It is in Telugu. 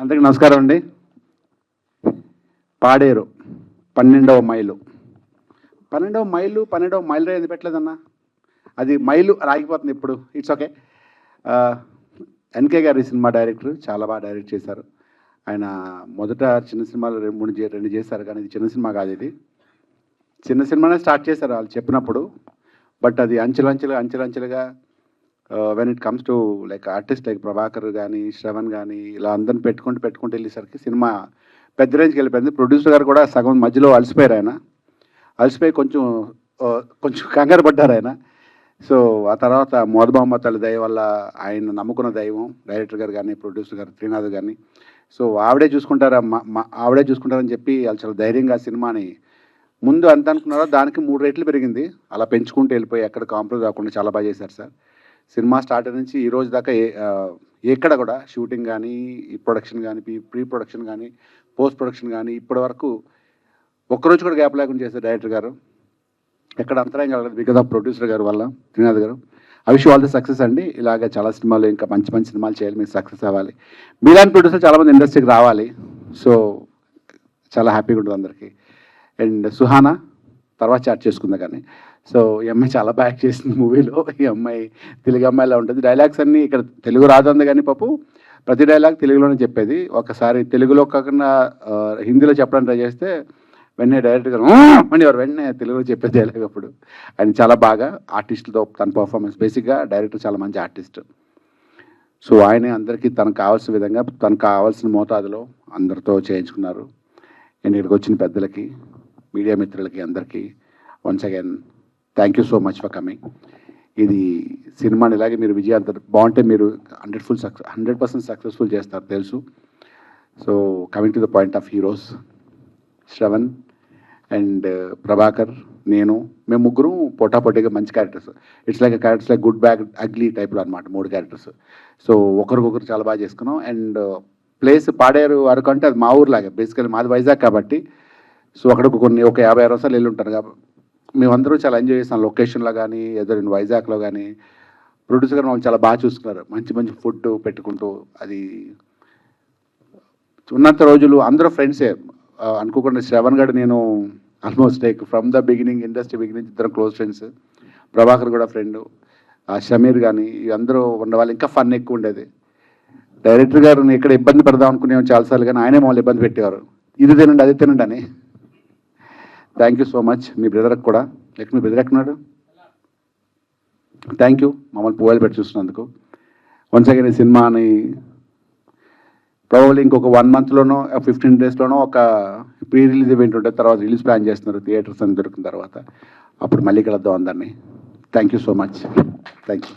అందరికీ నమస్కారం అండి. పాడేరు పన్నెండవ మైలు. పన్నెండవ మైలు పన్నెండవ మైలు రేంది పెట్టలేదన్నా? అది మైలు రాగిపోతుంది ఇప్పుడు. ఇట్స్ ఓకే ఎన్కే గారి సినిమా డైరెక్టర్ చాలా బాగా డైరెక్ట్ చేశారు. ఆయన మొదట చిన్న సినిమాలు రెండు మూడు చే- రెండు చేశారు కానీ ఇది చిన్న సినిమా కాదు ఇది. చిన్న సినిమానే స్టార్ట్ చేశారు వాళ్ళు చెప్పినప్పుడు. బట్ అది అంచెలంచెలు అంచెలంచెలుగా when it comes to like artist like Prabhakar కానీ శ్రవణ్ కానీ ఇలా అందరిని పెట్టుకుంటూ పెట్టుకుంటూ వెళ్ళేసరికి సినిమా పెద్ద రేంజ్కి వెళ్ళిపోయింది. ప్రొడ్యూసర్ గారు కూడా సగం మధ్యలో అలసిపోయారు ఆయన. అలసిపోయి కొంచెం uh, కొంచెం కంగారు పడ్డారు ఆయన. సో ఆ తర్వాత మోదబామ్మ తల్లి దయ వల్ల ఆయన నమ్ముకున్న దైవం డైరెక్టర్ గారు కానీ ప్రొడ్యూసర్ గారు త్రినాథ్ కానీ సో ఆవిడే చూసుకుంటారా మా- మా- ఆవిడే చూసుకుంటారని చెప్పి వాళ్ళు చాలా ధైర్యంగా సినిమాని ముందు అంత అనుకున్నారో దానికి మూడు రెట్లు పెరిగింది. అలా పెంచుకుంటూ వెళ్ళిపోయి ఎక్కడ కాంప్రమైజ్ కాకుండా చాలా బాగా చేశారు సార్. సినిమా స్టార్ట్ నుంచి ఈ రోజు దాకా ఏ- ఎక్కడ కూడా షూటింగ్ కానీ ఈ ప్రొడక్షన్ కానీ ప్రీ ప్రొడక్షన్ కానీ పోస్ట్ ప్రొడక్షన్ కానీ ఇప్పటి వరకు ఒక్కరోజు కూడా గ్యాప్ లేకుండా చేశారు డైరెక్టర్ గారు. ఎక్కడ అంతరాయం కలగదు బికాస్ ఆఫ్ ప్రొడ్యూసర్ గారు వల్ల త్రినాథ్ గారు. I wish all the success అండి. ఇలాగ చాలా సినిమాలు ఇంకా మంచి మంచి సినిమాలు చేయాలి. మీరు సక్సెస్ అవ్వాలి. మీలాంటి ప్రొడ్యూసర్ చాలామంది ఇండస్ట్రీకి రావాలి. సో చాలా హ్యాపీగా ఉంటుంది అందరికీ. అండ్ సుహానా తర్వాత చాట్ చేసుకుందా కానీ. సో ఈ అమ్మాయి చాలా బ్యాక్ చేసింది మూవీలో. ఈ అమ్మాయి తెలుగు అమ్మాయిలా ఉంటుంది. డైలాగ్స్ అన్నీ ఇక్కడ తెలుగు రాదంది కానీ పాపు ప్రతి డైలాగ్ తెలుగులోనే చెప్పేది. ఒకసారి తెలుగులో కాకుండా హిందీలో చెప్పడానికి ట్రై చేస్తే వెంటనే డైరెక్ట్గా అనేవారు వెంటనే తెలుగులో చెప్పే డైలాగ్ అప్పుడు. ఆయన చాలా బాగా ఆర్టిస్టులతో తన పర్ఫార్మెన్స్ బేసిక్గా డైరెక్టర్ చాలా మంచి ఆర్టిస్ట్ సో ఆయన అందరికీ తనకు కావాల్సిన విధంగా తనకు కావాల్సిన మోతాదులో అందరితో చేయించుకున్నారు. నేను ఇక్కడికి వచ్చిన పెద్దలకి మీడియా మిత్రులకి అందరికీ once again thank you so much for coming ఇది సినిమాని ఇలాగే మీరు విజయాంత బాగుంటే మీరు hundred full success hundred percent successful చేస్తారు తెలుసు. So coming to the point of heroes Shravan and Prabhakar నేను మేము ముగ్గురు పొటాపొటిగా మంచి characters it's like characters like good bad ugly టైప్లో అనమాట మూడు క్యారెక్టర్స్ సో ఒకరికొకరు చాలా బాగా చేసుకున్నాం అండ్ ప్లేస్ uh, పాడేరు వరకు అంటే అది మా ఊర్లాగా. బేసికలీ మాది వైజాగ్ కాబట్టి సో అక్కడ కొన్ని ఒక యాభై అరవై సార్లు వెళ్ళి ఉంటారు కాబట్టి మేమందరూ చాలా ఎంజాయ్ చేస్తాం లొకేషన్లో కానీ ఏదో వైజాగ్లో కానీ ప్రొడ్యూసర్ గారు మమ్మల్ని చాలా బాగా చూసుకున్నారు. మంచి మంచి ఫుడ్ పెట్టుకుంటూ అది ఉన్నంత రోజులు అందరూ ఫ్రెండ్సే అనుకోకుండా శ్రవణ్ గడ్ నేను almost like from the beginning industry beginning ఇద్దరం క్లోజ్ ఫ్రెండ్స్ ప్రభాకర్ కూడా ఫ్రెండ్ షమీర్ కానీ అందరూ ఉండేవాళ్ళు ఇంకా ఫన్ ఎక్కువ ఉండేది. డైరెక్టర్ గారు ఇక్కడ ఇబ్బంది పెడదాం అనుకునేవాం చాలాసార్లు కానీ ఆయనే మమ్మల్ని ఇబ్బంది పెట్టేవారు. ఇది తినండి అది తినండి అని. థ్యాంక్ యూ సో మచ్ మీ బ్రదర్కి కూడా. ఎక్కడ మీ బ్రదర్ ఎక్కడున్నాడు? థ్యాంక్ యూ మమ్మల్ని పోవాలి పెట్టి చూస్తున్నందుకు. వన్స్ అగైన్ ఈ సినిమాని ప్రాబబ్లీ ఇంకొక వన్ మంత్లోనో ఫిఫ్టీన్ డేస్లోనో ఒక ప్రీ రిలీజ్ ఈవెంట్ ఉంటుంది తర్వాత రిలీజ్ ప్లాన్ చేస్తున్నారు. థియేటర్స్ అని దొరికిన తర్వాత. అప్పుడు మళ్ళీ కలుద్దాం అందరినీ. Thank you so much thank you